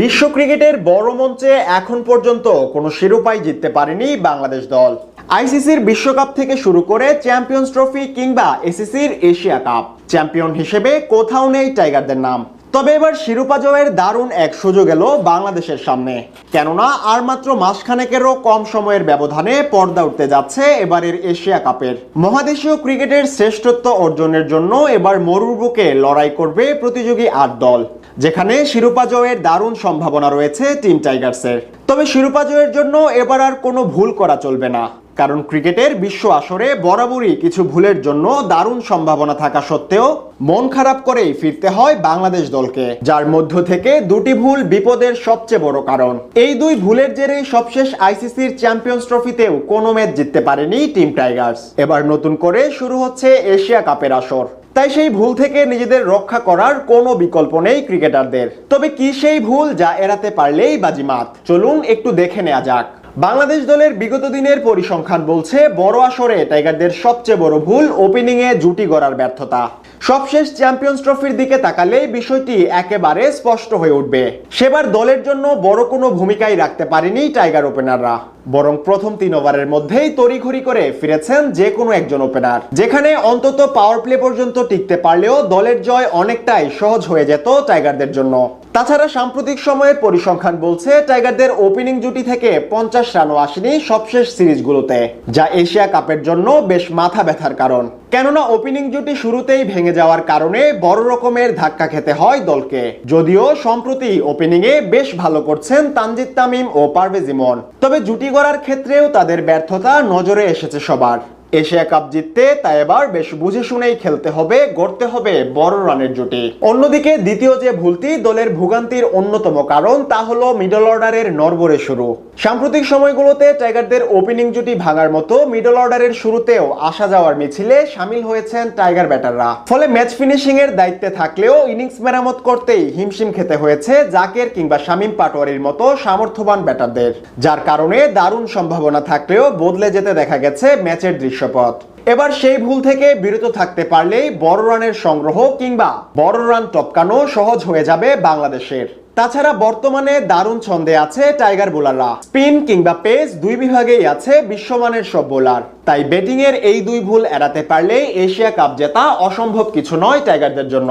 বিশ্ব ক্রিকেটের বড় মঞ্চে এখন পর্যন্ত কোনো শিরোপাই জিততে পারেনি বাংলাদেশ দল। আইসিসির বিশ্বকাপ থেকে শুরু করে চ্যাম্পিয়ন্স ট্রফি কিংবা এসিসির এশিয়া কাপ। চ্যাম্পিয়ন হিসেবে কোথাও নেই টাইগারদের নাম। তবে এবার শিরোপা জয়ের দারুণ এক সুযোগ এলো বাংলাদেশের সামনে। কেননা আর মাত্র মাসখানেকেরও কম সময়ের ব্যবধানে পর্দা উঠতে যাচ্ছে এবারের এশিয়া কাপের। মহাদেশীয় ক্রিকেটের শ্রেষ্ঠত্ব অর্জনের জন্য এবার মরুর বুকে লড়াই করবে প্রতিযোগী আট দল। যেখানে শিরোপা জয়ের দারুণ সম্ভাবনা রয়েছে টিম টাইগার্সের। তবে শিরোপা জয়ের জন্য এবার আর কোনো ভুল করা চলবে না, কারণ ক্রিকেটের বিশ্ব আসরে বরাবরই কিছু ভুলের জন্য দারুণ সম্ভাবনা থাকা সত্ত্বেও মন খারাপ করেই ফিরতে হয় বাংলাদেশ দলকে, যার মধ্য থেকে দুটি ভুল বিপদের সবচেয়ে বড় কারণ। এই দুই ভুলের জেরেই সবশেষ আইসিসির চ্যাম্পিয়ন্স ট্রফিতেও কোনো ম্যাচ জিততে পারেনি টিম টাইগার্স। এবার নতুন করে শুরু হচ্ছে এশিয়া কাপের আসর। তাই সেই ভুল থেকে নিজেদের রক্ষা করার কোনো বিকল্প নেই ক্রিকেটারদের। তবে কি সেই ভুল যা এড়াতে পারলেই বাজিমাত? চলুন একটু দেখে নেওয়া যাক। বাংলাদেশ দলের বিগত দিনের পরিসংখ্যান বলছে, বড় আসরে টাইগারদের সবচেয়ে বড় ভুল ওপেনিংয়ে জুটি গড়ার ব্যর্থতা। সবশেষ চ্যাম্পিয়ন্স ট্রফির দিকে তাকালে বিষয়টি একেবারে স্পষ্ট হয়ে উঠবে। সেবার দলের জন্য বড় কোনো ভূমিকাই রাখতে পারেনি টাইগার ওপেনাররা। বরং প্রথম তিন ওভারের মধ্যেই তড়িঘড়ি করে ফিরেছেন যে কোনো একজন ওপেনার যেখানে অন্তত পাওয়ার প্লে পর্যন্ত টিকতে পারলেও দলের জয় অনেকটাই সহজ হয়ে যেত টাইগারদের জন্য। তাছাড়া সাম্প্রতিক সময়ে পরিসংখ্যান বলছে টাইগারদের ওপেনিং জুটি থেকে পঞ্চাশ রানও আসেনি সবশেষ সিরিজগুলোতে, যা এশিয়া কাপের জন্য বেশ মাথা ব্যথার কারণ। কেননা ওপেনিং জুটি শুরুতেই ভেঙে যাওয়ার কারণে বড় রকমের ধাক্কা খেতে হয় দলকে। যদিও সম্প্রতি ওপেনিংয়ে বেশ ভালো করছেন তানজিদ তামিম ও পারভেজ ইমন। তবে জুটি গড়ার ক্ষেত্রেও তাদের ব্যর্থতা নজরে এসেছে সবার। এশিয়া কাপ জিততে, তাই এবার বেশ বুঝে শুনেই খেলতে হবে, গড়তে হবে বড় রানের জুটি। অন্যদিকে দ্বিতীয় যে ভুলটি, দলের ভোগান্তির অন্যতম কারণ, তা হলো মিডল অর্ডারের নরবরে শুরু। সাম্প্রতিক সময়গুলোতে টাইগারদের ওপেনিং জুটি ভাঙার মতো মিডল অর্ডারের শুরুতেও আসা যাওয়ার মিছিলে সামিল হয়েছেন টাইগার ব্যাটাররা। ফলে ম্যাচ ফিনিশিং এর দায়িত্বে থাকলেও ইনিংস মেরামত করতেই হিমশিম খেতে হয়েছে জাকের কিংবা শামীম পাটোয়ারির মতো সামর্থ্যবান ব্যাটারদের। যার কারণে দারুণ সম্ভাবনা থাকলেও বদলে যেতে দেখা গেছে ম্যাচের দৃশ্যপট এবার সেই ভুল থেকে বিরত থাকতে পারলেই বড় রানের সংগ্রহ কিংবা বড় রান টপকানো সহজ হয়ে যাবে বাংলাদেশের। তাছাড়া বর্তমানে দারুণ ছন্দে আছে টাইগার বোলাররা। স্পিন কিংবা পেস দুই বিভাগেই আছে বিশ্বমানের সব বোলার। তাই ব্যাটিং এর এই দুই ভুল এড়াতে পারলেই এশিয়া কাপ জেতা অসম্ভব কিছু নয় টাইগারদের জন্য।